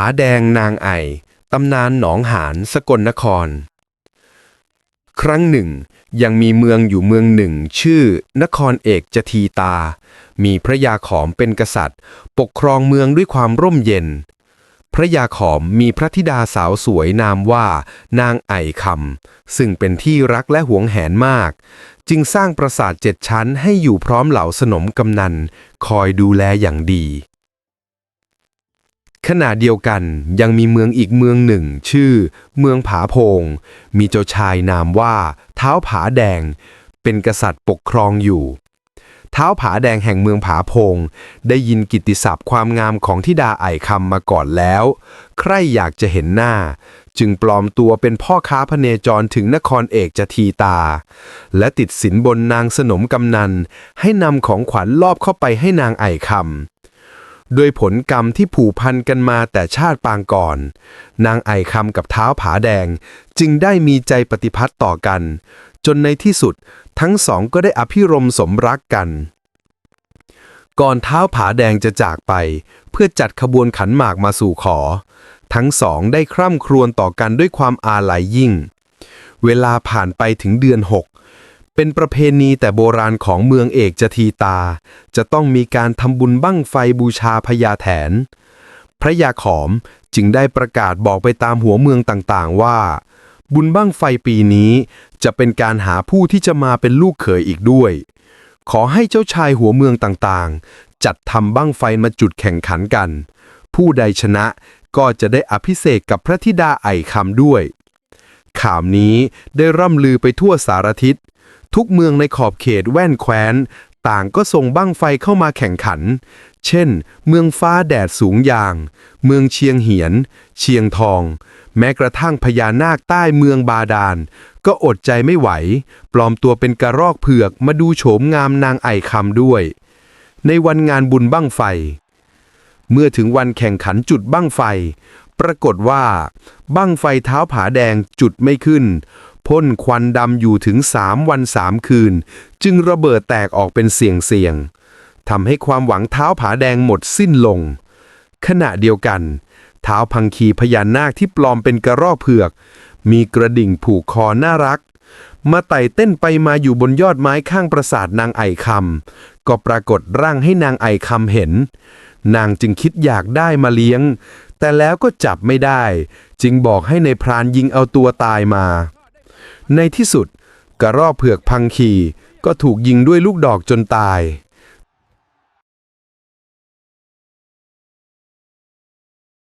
าแดงนางไอตำนานหนองหานสกลนคร ครั้งหนึ่ง ยังมีเมืองอยู่เมืองหนึ่ง ชื่อนครเอกจทีตา มีพระยาขอมเป็นกษัตริย์ ปกครองเมืองด้วยความร่มเย็น พระยาขอมมีพระธิดาสาวสวยนามว่า นางไอคำซึ่งเป็นที่รักและหวงแหนมาก จึงสร้างปราสาทเจ็ดชั้นให้อยู่พร้อมเหล่าสนมกำนัน คอยดูแลอย่างดี ขณะเดียวกันยังมีเมืองอีกเมืองหนึ่ง ชื่อ เมืองผาโพง มีเจ้าชายนามว่าเท้าผาแดง เป็นกษัตริย์ปกครองอยู่เท้าผาแดงแห่งเมืองผาพง ได้ยินกิตติศัพท์ความงามของทิดาไอคำมาก่อนแล้ว ใครอยากจะเห็นหน้า จึงปลอมตัวเป็นพ่อค้าพเนจรถึงนครเอกจะทีตา และติดสินบนนางสนมกำนัน ให้นำของขวัญลอบเข้าไปให้นางไอ่คำโดยผลกรรมที่ผูกพันกันมาแต่ชาติปางก่อน นางไอคำกับเท้าผาแดงจึงได้มีใจปฏิพัติต่อกัน จนในที่สุดทั้งสองก็ได้อภิรมสมรักกัน ก่อนเท้าผาแดงจะจากไป เพื่อจัดขบวนขันหมากมาสู่ขอ ทั้งสองได้คร่ำครวญต่อกันด้วยความอาลัยยิ่ง เวลาผ่านไปถึงเดือนหก เป็นประเพณีแต่โบราณของเมืองเอกจทีตา จะต้องมีการทำบุญบั้งไฟบูชาพญาแถน พระยาขอมจึงได้ประกาศบอกไปตามหัวเมืองต่างๆว่า บุญบั้งไฟปีนี้จะเป็นการหาผู้ที่จะมาเป็นลูกเขยอีกด้วย ขอให้เจ้าชายหัวเมืองต่างๆ จัดทำบั้งไฟมาจุดแข่งขันกัน ผู้ใดชนะก็จะได้อภิเษกกับพระธิดาไอคำด้วยข่าวนี้ได้ร่ำลือไปทั่วสารทิศ ทุกเมืองในขอบเขตแว่นแคว้น ต่างก็ส่งบั้งไฟเข้ามาแข่งขัน เช่น เมืองฟ้าแดดสูงยาง เมืองเชียงเหียน เชียงทอง แม้กระทั่งพญานาคใต้เมืองบาดาล ก็อดใจไม่ไหว ปลอมตัวเป็นกระรอกเผือกมาดูโฉมงามนางไอคำด้วย ในวันงานบุญบั้งไฟ เมื่อถึงวันแข่งขันจุดบั้งไฟ ปรากฏว่า บั้งไฟเท้าผาแดงจุดไม่ขึ้น พ่นควันดำอยู่ถึงสามวันสามคืน จึงระเบิดแตกออกเป็นเสียงเสียงทำให้ความหวังเท้าผาแดงหมดสิ้นลง ขณะเดียวกัน เท้าพังคีพญานาคที่ปลอมเป็นกระรอกเผือก มีกระดิ่งผูกคอน่ารัก มาไต่เต้นไปมาอยู่บนยอดไม้ข้างปราสาทนางไอคำก็ปรากฏร่างให้นางไอคำเห็น นางจึงคิดอยากได้มาเลี้ยง แต่แล้วก็จับไม่ได้ จึงบอกให้ในพรานยิงเอาตัวตายมา ในที่สุด กระรอกเผือกพังคีก็ถูกยิงด้วยลูกดอกจนตาย